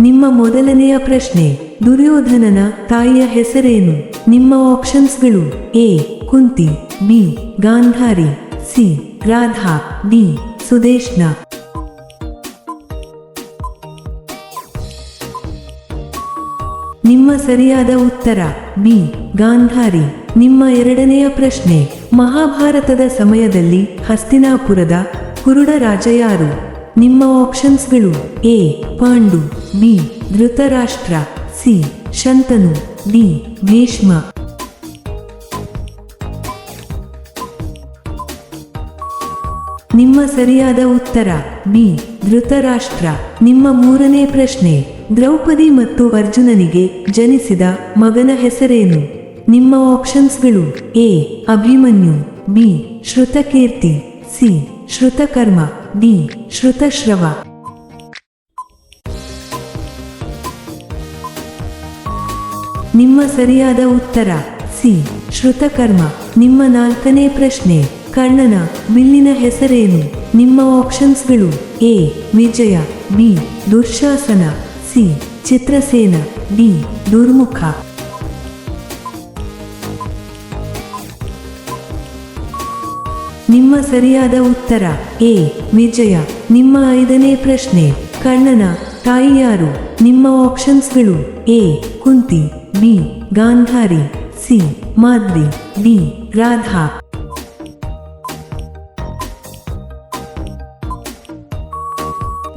ನಿಮ್ಮ ಮೊದಲನೆಯ ಪ್ರಶ್ನೆ, ದುರ್ಯೋಧನನ ತಾಯಿಯ ಹೆಸರೇನು? ನಿಮ್ಮ ಆಪ್ಷನ್ಸ್ಗಳು A, Kunti, B, Gandhari, C, Radha, D, Sudeshna. ನಿಮ್ಮ ಸರಿಯಾದ ಉತ್ತರ, ಬಿ, ಗಾಂಧಾರಿ. ನಿಮ್ಮ ಎರಡನೆಯ ಪ್ರಶ್ನೆ, ಮಹಾಭಾರತದ ಸಮಯದಲ್ಲಿ ಹಸ್ತಿನಾಪುರದ ಕುರುಡ ರಾಜ ಯಾರು? ನಿಮ್ಮ ಆಪ್ಷನ್ಸ್ಗಳು A, Pandu. B Dhritarashtra, C Shantanu, D Bhishma. ನಿಮ್ಮ ಸರಿಯಾದ ಉತ್ತರ ಬಿ ಧೃತರಾಷ್ಟ್ರ. ನಿಮ್ಮ ಮೂರನೇ ಪ್ರಶ್ನೆ, ದ್ರೌಪದಿ ಮತ್ತು ಅರ್ಜುನನಿಗೆ ಜನಿಸಿದ ಮಗನ ಹೆಸರೇನು? ನಿಮ್ಮ ಆಪ್ಷನ್ಸ್ಗಳು A Abhimanyu, B Shrutakirti, C Shrutakarma, D Shrutashrava. ನಿಮ್ಮ ಸರಿಯಾದ ಉತ್ತರ. ಸಿ. ಶ್ರುತಕರ್ಮ. ನಿಮ್ಮ ನಾಲ್ಕನೇ ಪ್ರಶ್ನೆ. ಕರ್ಣನ ಬಿಲ್ಲಿನ ಹೆಸರೇನು? ನಿಮ್ಮ ಆಪ್ಷನ್ಸ್ಗಳು. A. Vijaya. B. Dushasana. C. Chitrasena. D. Durmukha. ನಿಮ್ಮ ಸರಿಯಾದ ಉತ್ತರ. ಎ. ವಿಜಯ. ನಿಮ್ಮ ಐದನೇ ಪ್ರಶ್ನೆ. ಕರ್ಣನ ತಾಯಿಯಾರು. ನಿಮ್ಮ ಆಪ್ಷನ್ಸ್ಗಳು. A. Kunti. B Gandhari, C, Madri, D, Radha.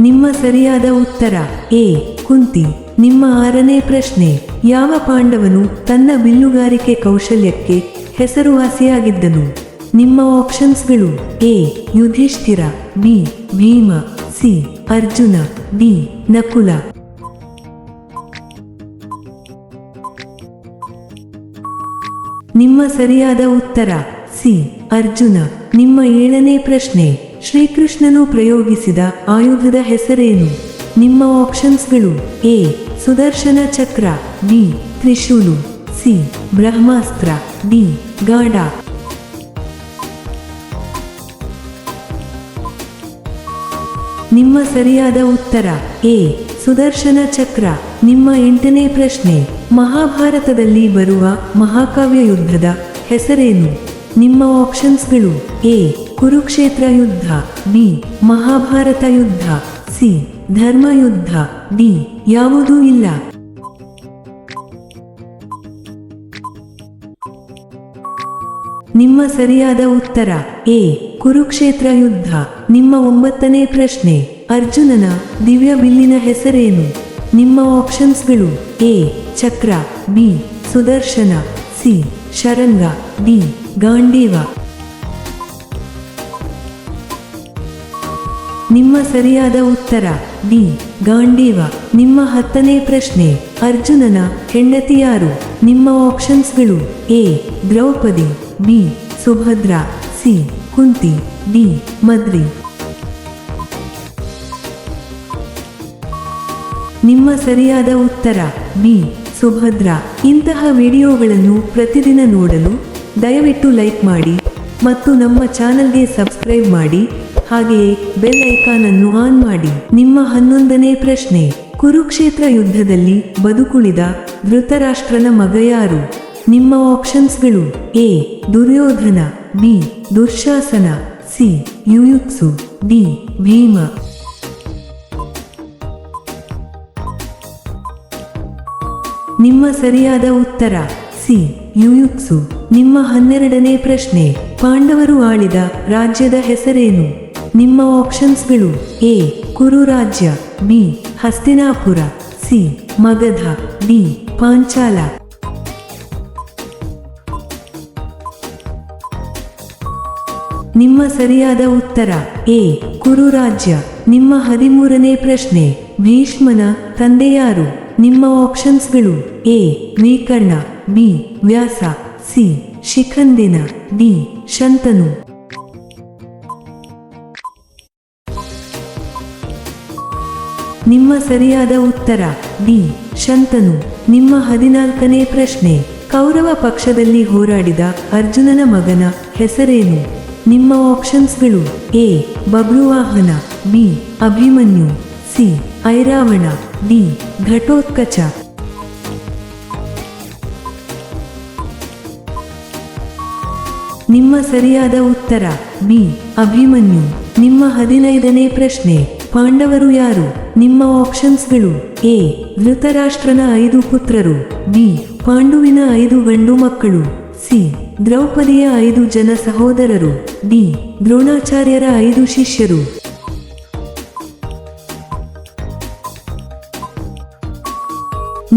ನಿಮ್ಮ ಸರಿಯಾದ ಉತ್ತರ, ಎ, ಕುಂತಿ. ನಿಮ್ಮ ಆರನೇ ಪ್ರಶ್ನೆ, ಯಾವ ಪಾಂಡವನು ತನ್ನ ಬಿಲ್ಲುಗಾರಿಕೆ ಕೌಶಲ್ಯಕ್ಕೆ ಹೆಸರುವಾಸಿಯಾಗಿದ್ದನು? ನಿಮ್ಮ ಆಪ್ಷನ್ಸ್ಗಳು A, Yudhishthira, B, Bhima, C, Arjuna B Nakula. ನಿಮ್ಮ ಸರಿಯಾದ ಉತ್ತರ, ಸಿ. ಅರ್ಜುನ, ನಿಮ್ಮ ಏಳನೇ ಪ್ರಶ್ನೆ. ಶ್ರೀಕೃಷ್ಣನು ಪ್ರಯೋಗಿಸಿದ ಆಯುಧದ ಹೆಸರೇನು? ನಿಮ್ಮ ಆಪ್ಷನ್ಸ್ಗಳು A. Sudarshana Chakra, B. Trishula, C. Brahmastra, D. Gada. ನಿಮ್ಮ ಸರಿಯಾದ ಉತ್ತರ, ಎ. ಸುದರ್ಶನ ಚಕ್ರ. ನಿಮ್ಮ ಎಂಟನೇ ಪ್ರಶ್ನೆ. ಮಹಾಭಾರತದಲ್ಲಿ ಬರುವ ಮಹಾಕಾವ್ಯ ಯುದ್ಧದ ಹೆಸರೇನು? ನಿಮ್ಮ ಆಪ್ಷನ್ಸ್ಗಳು ಎ. ಕುರುಕ್ಷೇತ್ರ ಯುದ್ಧ, ಬಿ. ಮಹಾಭಾರತ ಯುದ್ಧ, ಸಿ. ಧರ್ಮ ಯುದ್ಧ, ಡಿ. ಯಾವುದೂ ಇಲ್ಲ. ನಿಮ್ಮ ಸರಿಯಾದ ಉತ್ತರ ಎ. ಕುರುಕ್ಷೇತ್ರ ಯುದ್ಧ. ನಿಮ್ಮ ಒಂಬತ್ತನೇ ಪ್ರಶ್ನೆ, ಅರ್ಜುನನ ದಿವ್ಯ ಬಿಲ್ಲಿನ ಹೆಸರೇನು? ನಿಮ್ಮ ಆಪ್ಷನ್ಸ್ಗಳು A Chakra B Sudarshana C Sharanga D Gandiva. ನಿಮ್ಮ ಸರಿಯಾದ ಉತ್ತರ ಡಿ ಗಾಂಡೀವ. ನಿಮ್ಮ ಹತ್ತನೇ ಪ್ರಶ್ನೆ, ಅರ್ಜುನನ ಹೆಂಡತಿಯಾರು. ನಿಮ್ಮ ಆಪ್ಷನ್ಸ್ಗಳು A Draupadi B Subhadra C Kunti D Madri. ನಿಮ್ಮ ಸರಿಯಾದ ಉತ್ತರ ಬಿ ಸುಭದ್ರ. ಇಂತಹ ವಿಡಿಯೋಗಳನ್ನು ಪ್ರತಿದಿನ ನೋಡಲು ದಯವಿಟ್ಟು ಲೈಕ್ ಮಾಡಿ ಮತ್ತು ನಮ್ಮ ಚಾನಲ್ಗೆ ಸಬ್ಸ್ಕ್ರೈಬ್ ಮಾಡಿ, ಹಾಗೆಯೇ ಬೆಲ್ ಐಕಾನ್ ಅನ್ನು ಆನ್ ಮಾಡಿ. ನಿಮ್ಮ ಹನ್ನೊಂದನೇ ಪ್ರಶ್ನೆ, ಕುರುಕ್ಷೇತ್ರ ಯುದ್ಧದಲ್ಲಿ ಬದುಕುಳಿದ ಧೃತರಾಷ್ಟ್ರನ ಮಗ ಯಾರು? ನಿಮ್ಮ ಆಪ್ಷನ್ಸ್ಗಳು A, Duryodhana, B, Dushasana, C, Yuyutsu, D, Bhima. ನಿಮ್ಮ ಸರಿಯಾದ ಉತ್ತರ. ಸಿ. ಯುಯುತ್ಸು ನಿಮ್ಮ ಹನ್ನೆರಡನೇ ಪ್ರಶ್ನೆ. ಪಾಂಡವರು ಆಳಿದ ರಾಜ್ಯದ ಹೆಸರೇನು? ನಿಮ್ಮ ಆಪ್ಷನ್ಸ್ಗಳು ಎ. ಕುರು ರಾಜ್ಯ B. Hastinapura, C. Magadha, D. Panchala. ನಿಮ್ಮ ಸರಿಯಾದ ಉತ್ತರ ಎ. ಕುರು ರಾಜ್ಯ ನಿಮ್ಮ ಹದಿಮೂರನೇ ಪ್ರಶ್ನೆ. ಭೀಷ್ಮನ ತಂದೆ ಯಾರು ನಿಮ್ಮ ಆಪ್ಷನ್ಸ್ಗಳು A Vikarna B Vyasa C Shikhandini D Shantanu. ನಿಮ್ಮ ಸರಿಯಾದ ಉತ್ತರ ಡಿ ಶಂತನು. ನಿಮ್ಮ ಹದಿನಾಲ್ಕನೇ ಪ್ರಶ್ನೆ, ಕೌರವ ಪಕ್ಷದಲ್ಲಿ ಹೋರಾಡಿದ ಅರ್ಜುನನ ಮಗನ ಹೆಸರೇನು? ನಿಮ್ಮ ಆಪ್ಷನ್ಸ್ಗಳು A Babruvahana B Abhimanyu C Airavana. D Ghatotkacha. ನಿಮ್ಮ ಸರಿಯಾದ ಉತ್ತರ ಬಿ ಅಭಿಮನ್ಯು. ನಿಮ್ಮ ಹದಿನೈದನೇ ಪ್ರಶ್ನೆ, ಪಾಂಡವರು ಯಾರು? ನಿಮ್ಮ ಆಪ್ಷನ್ಸ್ಗಳು ಎ, ಧೃತರಾಷ್ಟ್ರನ ಐದು ಪುತ್ರರು, ಬಿ, ಪಾಂಡುವಿನ ಐದು ಗಂಡು ಮಕ್ಕಳು, ಸಿ, ದ್ರೌಪದಿಯ ಐದು ಜನ ಸಹೋದರರು, ಡಿ, ದ್ರೋಣಾಚಾರ್ಯರ ಐದು ಶಿಷ್ಯರು.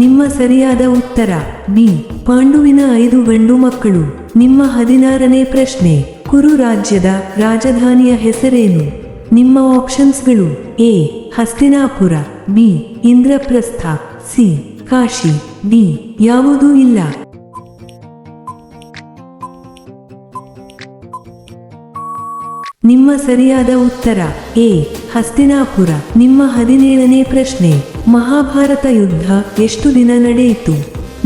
ನಿಮ್ಮ ಸರಿಯಾದ ಉತ್ತರ ಬಿ ಪಾಂಡುವಿನ ಐದು ಗಂಡು ಮಕ್ಕಳು. ನಿಮ್ಮ ಹದಿನಾರನೇ ಪ್ರಶ್ನೆ, ಕುರು ರಾಜ್ಯದ ರಾಜಧಾನಿಯ ಹೆಸರೇನು? ನಿಮ್ಮ ಆಪ್ಷನ್ಸ್ಗಳು, A. Hastinapura, B. Indraprastha, C. Kashi, D. ಯಾವುದೂ ಇಲ್ಲ. ನಿಮ್ಮ ಸರಿಯಾದ ಉತ್ತರ, ಎ. ಹಸ್ತಿನಾಪುರ. ನಿಮ್ಮ ಹದಿನೇಳನೇ ಪ್ರಶ್ನೆ ಮಹಾಭಾರತ ಯುದ್ಧ ಎಷ್ಟು ದಿನ ನಡೆಯಿತು?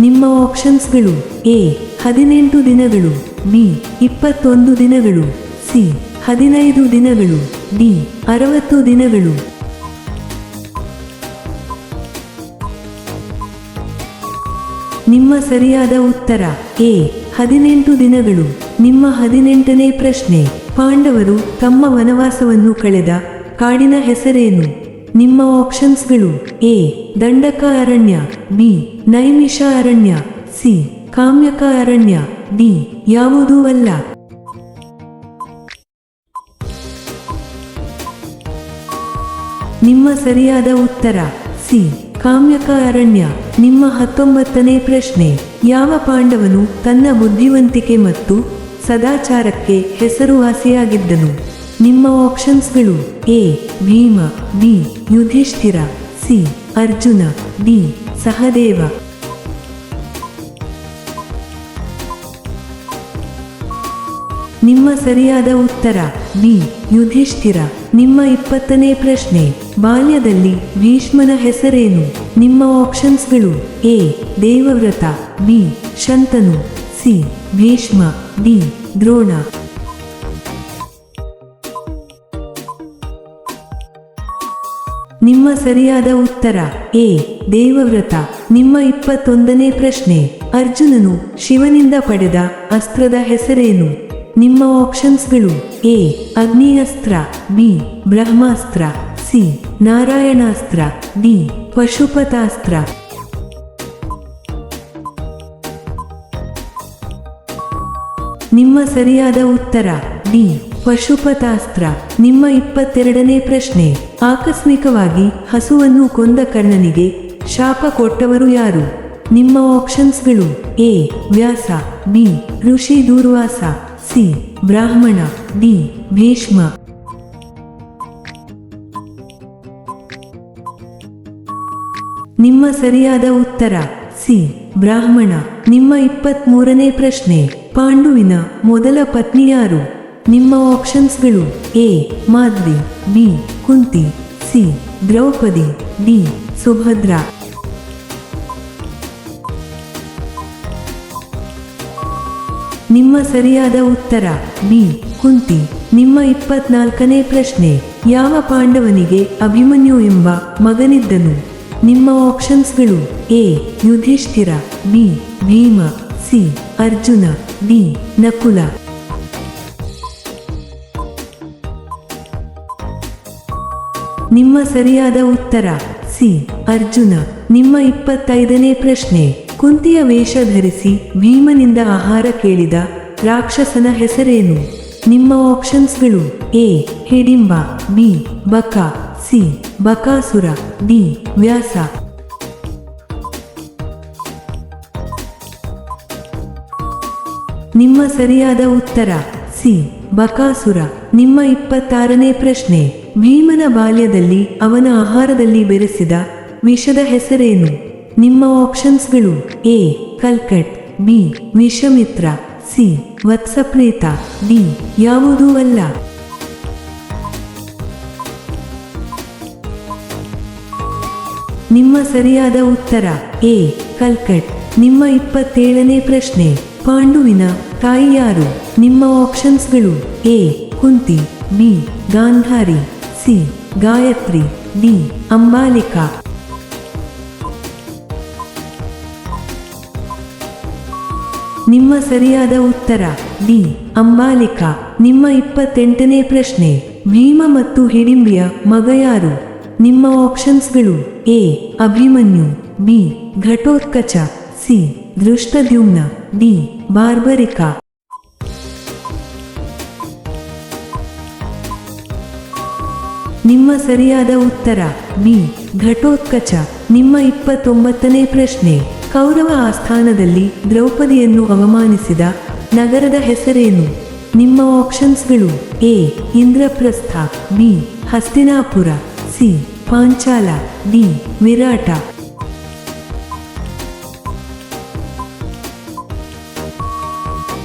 ನಿಮ್ಮ ಆಪ್ಷನ್ಸ್ಗಳು ಎ, ಹದಿನೆಂಟು ದಿನಗಳು, ಬಿ, ಇಪ್ಪತ್ತೊಂದು ದಿನಗಳು, ಸಿ, ಹದಿನೈದು ದಿನಗಳು, ಡಿ, ಅರವತ್ತು ದಿನಗಳು. ನಿಮ್ಮ ಸರಿಯಾದ ಉತ್ತರ ಎ, ಹದಿನೆಂಟು ದಿನಗಳು. ನಿಮ್ಮ ಹದಿನೆಂಟನೇ ಪ್ರಶ್ನೆ. ಪಾಂಡವರು ತಮ್ಮ ವನವಾಸವನ್ನು ಕಳೆದ ಕಾಡಿನ ಹೆಸರೇನು? ನಿಮ್ಮ ಆಪ್ಷನ್ಸ್ಗಳು ಎ ದಂಡಕ ಅರಣ್ಯ ಬಿ ನೈಮಿಷ ಅರಣ್ಯ ಸಿ ಕಾಮ್ಯಕ ಅರಣ್ಯ ಡಿ ಯಾವುದೂ ಅಲ್ಲ. ನಿಮ್ಮ ಸರಿಯಾದ ಉತ್ತರ ಸಿ ಕಾಮ್ಯಕ ಅರಣ್ಯ ನಿಮ್ಮ ಹತ್ತೊಂಬತ್ತನೇ ಪ್ರಶ್ನೆ, ಯಾವ ಪಾಂಡವನು ತನ್ನ ಬುದ್ಧಿವಂತಿಕೆ ಮತ್ತು ಸದಾಚಾರಕ್ಕೆ ಹೆಸರುವಾಸಿಯಾಗಿದ್ದನು? ನಿಮ್ಮ ಆಪ್ಷನ್ಸ್ಗಳು A, Bhima, B, Yudhishthira, C, Arjuna, D, Sahadeva. ನಿಮ್ಮ ಸರಿಯಾದ ಉತ್ತರ, ಬಿ, ಯುಧಿಷ್ಠಿರ. ನಿಮ್ಮ ಇಪ್ಪತ್ತನೇ ಪ್ರಶ್ನೆ, ಬಾಲ್ಯದಲ್ಲಿ ಭೀಷ್ಮನ ಹೆಸರೇನು? ನಿಮ್ಮ ಆಪ್ಷನ್ಸ್ಗಳು A, Devavrata, B, Shantanu, C, Bhishma, D, Drona. ನಿಮ್ಮ ಸರಿಯಾದ ಉತ್ತರ ಎ, ದೇವವ್ರತ. ನಿಮ್ಮ ಇಪ್ಪತ್ತೊಂದನೇ ಪ್ರಶ್ನೆ, ಅರ್ಜುನನು ಶಿವನಿಂದ ಪಡೆದ ಅಸ್ತ್ರದ ಹೆಸರೇನು? ನಿಮ್ಮ ಆಪ್ಷನ್ಸ್ಗಳು ಎ ಅಗ್ನಿ ಅಸ್ತ್ರ B, Brahmastra, C, Narayanastra, D, Pashupatastra. ನಿಮ್ಮ ಸರಿಯಾದ ಉತ್ತರ, ಡಿ, ಪಶುಪತಾಸ್ತ್ರ. ನಿಮ್ಮ ಇಪ್ಪತ್ತೆರಡನೇ ಪ್ರಶ್ನೆ ಆಕಸ್ಮಿಕವಾಗಿ ಹಸುವನ್ನು ಕೊಂದ ಕರ್ಣನಿಗೆ ಶಾಪ ಕೊಟ್ಟವರು ಯಾರು? ನಿಮ್ಮ ಆಪ್ಷನ್ಸ್ಗಳು A. Vyasa, B. Rishi Durvasa, C. Brahmana, D. Bhishma. ನಿಮ್ಮ ಸರಿಯಾದ ಉತ್ತರ ಸಿ. ಬ್ರಾಹ್ಮಣ. ನಿಮ್ಮ ಇಪ್ಪತ್ಮೂರನೇ ಪ್ರಶ್ನೆ. ಪಾಂಡುವಿನ ಮೊದಲ ಪತ್ನಿ ಯಾರು? ನಿಮ್ಮ ಆಪ್ಷನ್ಸ್ಗಳು A Madri B Kunti C Draupadi D Subhadra. ನಿಮ್ಮ ಸರಿಯಾದ ಉತ್ತರ ಬಿ ಕುಂತಿ. ನಿಮ್ಮ ಇಪ್ಪತ್ನಾಲ್ಕನೇ ಪ್ರಶ್ನೆ, ಯಾವ ಪಾಂಡವನಿಗೆ ಅಭಿಮನ್ಯು ಎಂಬ ಮಗನಿದ್ದನು? ನಿಮ್ಮ ಆಪ್ಷನ್ಸ್ಗಳು A Yudhishthira B Bhima C Arjuna D Nakula. ನಿಮ್ಮ ಸರಿಯಾದ ಉತ್ತರ. ಸಿ. ಅರ್ಜುನ, ನಿಮ್ಮ ಇಪ್ಪತ್ತೈದನೇ ಪ್ರಶ್ನೆ. ಕುಂತಿಯ ವೇಷ ಧರಿಸಿ ಭೀಮನಿಂದ ಆಹಾರ ಕೇಳಿದ ರಾಕ್ಷಸನ ಹೆಸರೇನು? ನಿಮ್ಮ ಆಪ್ಷನ್ಸ್ಗಳು A. Hidimba, B. Baka, C. Bakasura, D. Vyasa. ನಿಮ್ಮ ಸರಿಯಾದ ಉತ್ತರ. ಸಿ. ಬಕಾಸುರ, ನಿಮ್ಮ ಇಪ್ಪತ್ತಾರನೇ ಪ್ರಶ್ನೆ. ಭೀಮನ ಬಾಲ್ಯದಲ್ಲಿ ಅವನ ಆಹಾರದಲ್ಲಿ ಬೆರೆಸಿದ ವಿಷದ ಹೆಸರೇನು? ನಿಮ್ಮ ಆಪ್ಷನ್ಸ್ಗಳು A, Kalkut, B Vishamitra C Vatsapreta D, ಯಾವುದೂ ಅಲ್ಲ. ನಿಮ್ಮ ಸರಿಯಾದ ಉತ್ತರ ಎ, ಕಲ್ಕಟ್. ನಿಮ್ಮ ಇಪ್ಪತ್ತೇಳನೇ ಪ್ರಶ್ನೆ. ಪಾಂಡುವಿನ ತಾಯಿಯಾರು? ನಿಮ್ಮ ಆಪ್ಷನ್ಸ್ಗಳು A, Kunti, B, Gandhari. C, Gayatri, D, Ambalika. ನಿಮ್ಮ ಸರಿಯಾದ ಉತ್ತರ, ಡಿ, ಅಂಬಾಲಿಕಾ. ನಿಮ್ಮ ಇಪ್ಪತ್ತೆಂಟನೇ ಪ್ರಶ್ನೆ, ಭೀಮ ಮತ್ತು ಹಿಡಿಂಬಿಯ ಮಗ ಯಾರು? ನಿಮ್ಮ ಆಪ್ಷನ್ಸ್ಗಳು A, Abhimanyu, B, Ghatotkacha, C, Dhrishtadyumna, D, Barbarika. ನಿಮ್ಮ ಸರಿಯಾದ ಉತ್ತರ ಬಿ ಘಟೋತ್ಕಚ. ನಿಮ್ಮ ಇಪ್ಪತ್ತೊಂಬತ್ತನೇ ಪ್ರಶ್ನೆ. ಕೌರವ ಆಸ್ಥಾನದಲ್ಲಿ ದ್ರೌಪದಿಯನ್ನು ಅವಮಾನಿಸಿದ ನಗರದ ಹೆಸರೇನು? ನಿಮ್ಮ ಆಪ್ಷನ್ಸ್ಗಳು A, Indraprastha, B, Hastinapura, C, Panchala, D, Virata.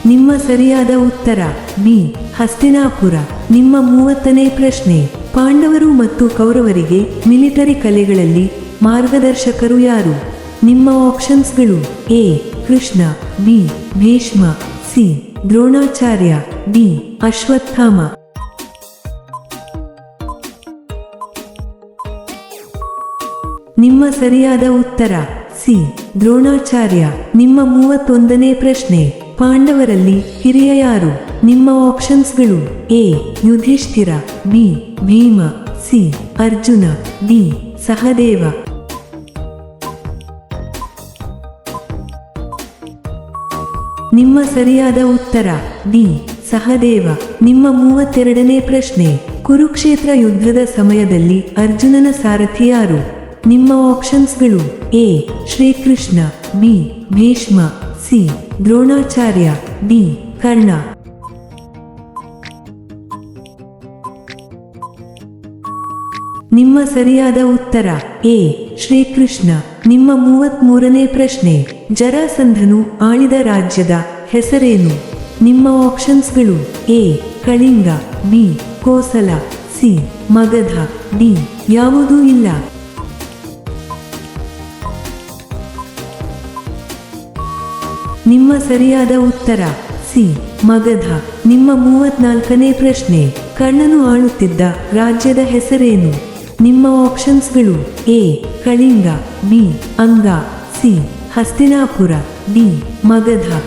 ನಿಮ್ಮ ಸರಿಯಾದ ಉತ್ತರ ಬಿ ಹಸ್ತಿನಾಪುರ, ನಿಮ್ಮ ಮೂವತ್ತನೇ ಪ್ರಶ್ನೆ. ಪಾಂಡವರು ಮತ್ತು ಕೌರವರಿಗೆ ಮಿಲಿಟರಿ ಕಲೆಗಳಲ್ಲಿ ಮಾರ್ಗದರ್ಶಕರು ಯಾರು? ನಿಮ್ಮ ಆಪ್ಷನ್ಸ್ಗಳು A, Krishna, B, Bhishma, C, Dronacharya, D, Ashwatthama. ನಿಮ್ಮ ಸರಿಯಾದ ಉತ್ತರ, ಸಿ, ದ್ರೋಣಾಚಾರ್ಯ. ನಿಮ್ಮ ಮೂವತ್ತೊಂದನೇ ಪ್ರಶ್ನೆ. ಪಾಂಡವರಲ್ಲಿ ಹಿರಿಯ ಯಾರು? ನಿಮ್ಮ ಆಪ್ಷನ್ಸ್ಗಳು A. Yudhishthira, B. Bhima, C. Arjuna, D. Sahadeva. ನಿಮ್ಮ ಸರಿಯಾದ ಉತ್ತರ ಡಿ ಸಹದೇವ. ನಿಮ್ಮ ಮೂವತ್ತೆರಡನೇ ಪ್ರಶ್ನೆ, ಕುರುಕ್ಷೇತ್ರ ಯುದ್ಧದ ಸಮಯದಲ್ಲಿ ಅರ್ಜುನನ ಸಾರಥಿ ಯಾರು? ನಿಮ್ಮ ಆಪ್ಷನ್ಸ್ಗಳು A. Shrikrishna, B. Bhishma, C. Dronacharya D Karna. ನಿಮ್ಮ ಸರಿಯಾದ ಉತ್ತರ ಎ. ಶ್ರೀಕೃಷ್ಣ. ನಿಮ್ಮ ಮೂವತ್ಮೂರನೇ ಪ್ರಶ್ನೆ, ಜರಾಸಂಧನು ಆಳಿದ ರಾಜ್ಯದ ಹೆಸರೇನು? ನಿಮ್ಮ ಆಪ್ಷನ್ಸ್ಗಳು A. Kalinga, B. Kosala, C. Magadha, D. ಯಾವುದೂ ಇಲ್ಲ. ನಿಮ್ಮ ಸರಿಯಾದ ಉತ್ತರ. ಸಿ. ಮಗಧ. ನಿಮ್ಮ ಮೂವತ್ನಾಲ್ಕನೇ ಪ್ರಶ್ನೆ. ಕಣ್ಣನು ಆಳುತ್ತಿದ್ದ ರಾಜ್ಯದ ಹೆಸರೇನು? ನಿಮ್ಮ ಆಪ್ಷನ್ಸ್ಗಳು A. Kalinga, B. Anga, C. Hastinapura, D. Magadha.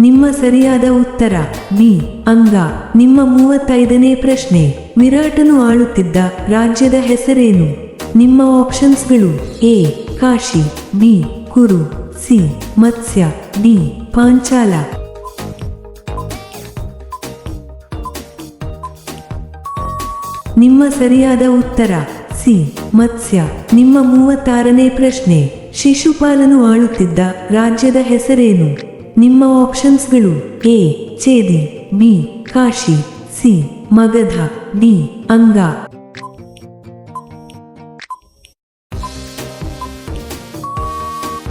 ನಿಮ್ಮ ಸರಿಯಾದ ಉತ್ತರ, ಬಿ. ಅಂಗ. ನಿಮ್ಮ ಮೂವತ್ತೈದನೇ ಪ್ರಶ್ನೆ. ವಿರಾಟನು ಆಳುತ್ತಿದ್ದ ರಾಜ್ಯದ ಹೆಸರೇನು? ನಿಮ್ಮ ಆಪ್ಷನ್ಸ್ಗಳು A, Kashi, B, Kuru, C, Matsya, D, Panchala. ನಿಮ್ಮ ಸರಿಯಾದ ಉತ್ತರ, ಸಿ, ಮತ್ಸ್ಯ. ನಿಮ್ಮ ಮೂವತ್ತಾರನೇ ಪ್ರಶ್ನೆ, ಶಿಶುಪಾಲನು ಆಳುತ್ತಿದ್ದ ರಾಜ್ಯದ ಹೆಸರೇನು? ನಿಮ್ಮ ಆಪ್ಷನ್ಸ್ಗಳು A, Chedi, B, Kashi, C, Magadha, D, Anga.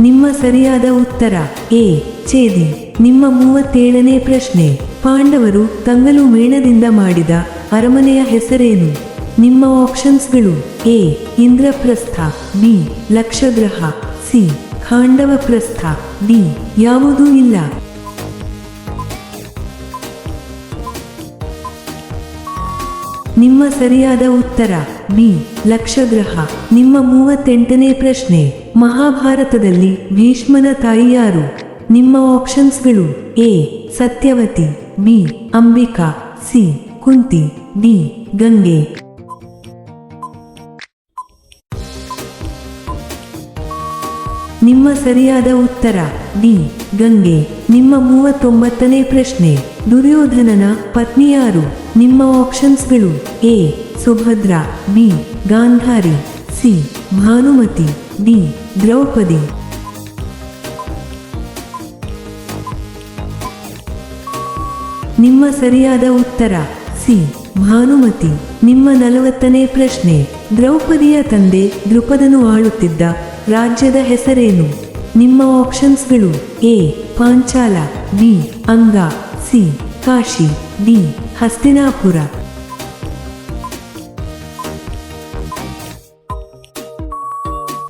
ನಿಮ್ಮ ಸರಿಯಾದ ಉತ್ತರ ಎ, ಛೇದಿ. ನಿಮ್ಮ ಮೂವತ್ತೇಳನೇ ಪ್ರಶ್ನೆ. ಪಾಂಡವರು ತಂಗಲು ಮೇಣದಿಂದ ಮಾಡಿದ ಅರಮನೆಯ ಹೆಸರೇನು? ನಿಮ್ಮ ಆಪ್ಷನ್ಸ್ಗಳು A, Indraprastha, B, Lakshagraha, C Khandavaprastha D, ಯಾವುದೂ ಇಲ್ಲ. ನಿಮ್ಮ ಸರಿಯಾದ ಉತ್ತರ ಬಿ, ಲಕ್ಷಗ್ರಹ. ನಿಮ್ಮ ಮೂವತ್ತೆಂಟನೇ ಪ್ರಶ್ನೆ. ಮಹಾಭಾರತದಲ್ಲಿ ಭೀಷ್ಮನ ತಾಯಿ ಯಾರು ನಿಮ್ಮ ಆಪ್ಷನ್ಸ್ಗಳು A, Satyavati, B, Ambika, C, Kunti, D, Gange. ನಿಮ್ಮ ಸರಿಯಾದ ಉತ್ತರ, ಡಿ, ಗಂಗೆ. ನಿಮ್ಮ ಮೂವತ್ತೊಂಬತ್ತನೇ ಪ್ರಶ್ನೆ, ದುರ್ಯೋಧನನ ಪತ್ನಿ ಯಾರು ನಿಮ್ಮ ಆಪ್ಷನ್ಸ್ಗಳು A, Subhadra, B, Gandhari, C, Bhanumati, D Draupadi. ನಿಮ್ಮ ಸರಿಯಾದ ಉತ್ತರ, ಸಿ. ಭಾನುಮತಿ. ನಿಮ್ಮ ನಲವತ್ತನೇ ಪ್ರಶ್ನೆ, ದ್ರೌಪದಿಯ ತಂದೆ ದೃಪದನು ಆಳುತ್ತಿದ್ದ ರಾಜ್ಯದ ಹೆಸರೇನು? ನಿಮ್ಮ ಆಪ್ಷನ್ಸ್ಗಳು A. Panchala, B. Anga, C. Kashi, D. Hastinapura.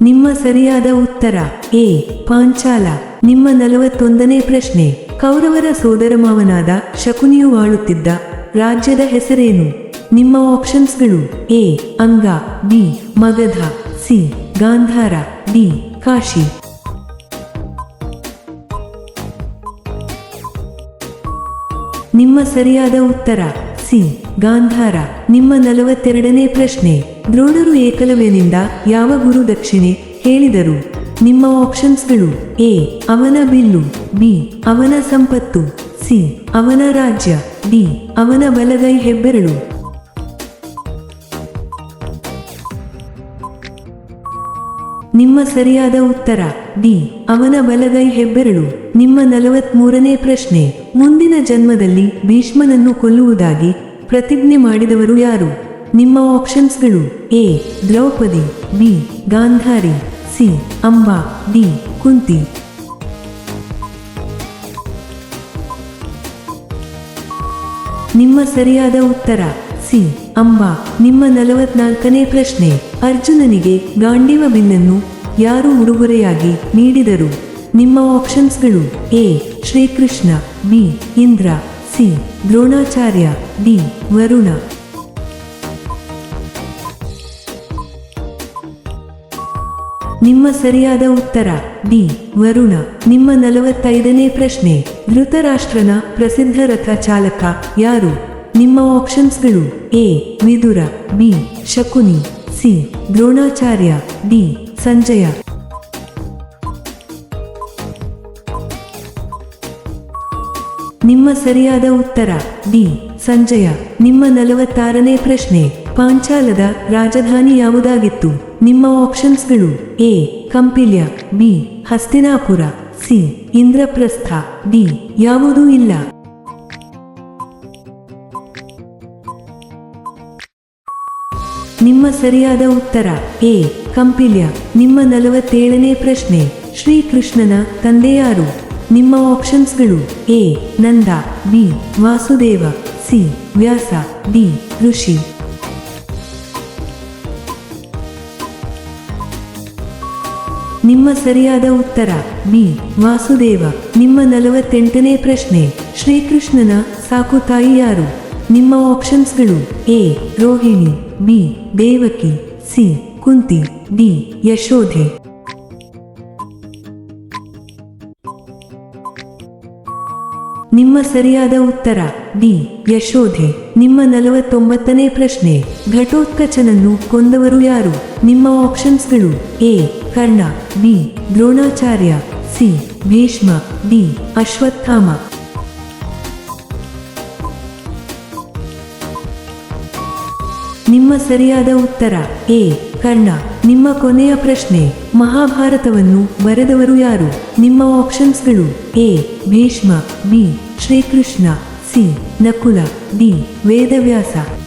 ನಿಮ್ಮ ಸರಿಯಾದ ಉತ್ತರ. ಎ. ಪಾಂಚಾಲ. ನಿಮ್ಮ ನಲವತ್ತೊಂದನೇ ಪ್ರಶ್ನೆ. ಕೌರವರ ಸೋದರಮಾವನಾದ ಶಕುನಿಯು ಆಳುತ್ತಿದ್ದ ರಾಜ್ಯದ ಹೆಸರೇನು? ನಿಮ್ಮ ಆಪ್ಷನ್ಸ್ಗಳು A. Anga. B. Magadha. C. Gandhara. D. Kashi. ನಿಮ್ಮ ಸರಿಯಾದ ಉತ್ತರ. ಸಿ. ಗಾಂಧಾರ. ನಿಮ್ಮ ನಲವತ್ತೆರಡನೇ ಪ್ರಶ್ನೆ. ದ್ರೋಣರು ಏಕಲವ್ಯನಿಂದ ಯಾವ ಗುರು ದಕ್ಷಿಣೆ ಹೇಳಿದರು? ನಿಮ್ಮ ಆಪ್ಷನ್ಸ್ಗಳು ಎ, ಅವನ ಬಿಲ್ಲು, ಬಿ, ಅವನ ಸಂಪತ್ತು, ಸಿ, ಅವನ ರಾಜ್ಯ, ಡಿ, ಅವನ ಬಲಗೈ ಹೆಬ್ಬೆರಳು. ನಿಮ್ಮ ಸರಿಯಾದ ಉತ್ತರ, ಡಿ, ಅವನ ಬಲಗೈ ಹೆಬ್ಬೆರಳು. ನಿಮ್ಮ ನಲವತ್ಮೂರನೇ ಪ್ರಶ್ನೆ, ಮುಂದಿನ ಜನ್ಮದಲ್ಲಿ ಭೀಷ್ಮನನ್ನು ಕೊಲ್ಲುವುದಾಗಿ ಪ್ರತಿಜ್ಞೆ ಮಾಡಿದವರು ಯಾರು? ನಿಮ್ಮ ಆಪ್ಷನ್ಸ್ಗಳು A, Draupadi, B, Gandhari, C, Amba, D, Kunti. ನಿಮ್ಮ ಸರಿಯಾದ ಉತ್ತರ, ಸಿ, ಅಂಬಾ. ನಿಮ್ಮ ನಲವತ್ನಾಲ್ಕನೇ ಪ್ರಶ್ನೆ, ಅರ್ಜುನನಿಗೆ ಗಾಂಡಿವ ಬಿನ್ನನ್ನು ಯಾರು ಉಡುಗೊರೆಯಾಗಿ ನೀಡಿದರು? ನಿಮ್ಮ ಆಪ್ಷನ್ಸ್ಗಳು A, Shrikrishna, B, Indra, C, Dronacharya, D, Varuna. ನಿಮ್ಮ ಸರಿಯಾದ ಉತ್ತರ. ಡಿ. ವರುಣ. ನಿಮ್ಮ ನಲವತ್ತೈದನೇ ಪ್ರಶ್ನೆ. ಧೃತರಾಷ್ಟ್ರನ ಪ್ರಸಿದ್ಧ ರಥ ಚಾಲಕ ಯಾರು? ನಿಮ್ಮ ಆಪ್ಷನ್ಸ್ಗಳು A. Vidura, B. Shakuni, C. Dronacharya, D. Sanjaya. ನಿಮ್ಮ ಸರಿಯಾದ ಉತ್ತರ. ಡಿ. ಸಂಜಯ. ನಿಮ್ಮ ನಲವತ್ತಾರನೇ ಪ್ರಶ್ನೆ. ಪಾಂಚಾಲದ ರಾಜಧಾನಿ ಯಾವುದಾಗಿತ್ತು? ನಿಮ್ಮ ಆಪ್ಷನ್ಸ್ಗಳು A, Kampilya, B, Hastinapura, C, Indraprastha, D, ಯಾವುದೂ ಇಲ್ಲ. ನಿಮ್ಮ ಸರಿಯಾದ ಉತ್ತರ ಎ, ಕಂಪಿಲ್ಯ. ನಿಮ್ಮ ನಲವತ್ತೇಳನೇ ಪ್ರಶ್ನೆ, ಶ್ರೀಕೃಷ್ಣನ ತಂದೆಯಾರು ನಿಮ್ಮ ಆಪ್ಷನ್ಸ್ಗಳು A, Nanda, B, Vasudeva, C, Vyasa, D, Rishi. ನಿಮ್ಮ ಸರಿಯಾದ ಉತ್ತರ ಬಿ ವಾಸುದೇವ. ನಿಮ್ಮ ನಲವತ್ತೆಂಟನೇ ಪ್ರಶ್ನೆ, ಶ್ರೀಕೃಷ್ಣನ ಸಾಕು ತಾಯಿ ಯಾರು? ನಿಮ್ಮ ಆಪ್ಷನ್ಸ್ಗಳು A. Rohini, B. Devaki, C. Kunti, D. Yashode. ನಿಮ್ಮ ಸರಿಯಾದ ಉತ್ತರ ಡಿ ಯಶೋಧೆ. ನಿಮ್ಮ ನಲವತ್ತೊಂಬತ್ತನೇ ಪ್ರಶ್ನೆ, ಘಟೋತ್ಕಚನನ್ನು ಕೊಂದವರು ಯಾರು? ನಿಮ್ಮ ಆಪ್ಷನ್ಸ್ಗಳು A. Karna B Dronacharya, C, Bhishma, D, Ashwatthama. ನಿಮ್ಮ ಸರಿಯಾದ ಉತ್ತರ, ಎ, ಕರ್ಣ. ನಿಮ್ಮ ಕೊನೆಯ ಪ್ರಶ್ನೆ, ಮಹಾಭಾರತವನ್ನು ಬರೆದವರು ಯಾರು? ನಿಮ್ಮ ಆಪ್ಷನ್ಸ್ಗಳು, A, Bhishma, B, Shrikrishna, C, Nakula, D, Vedavyasa.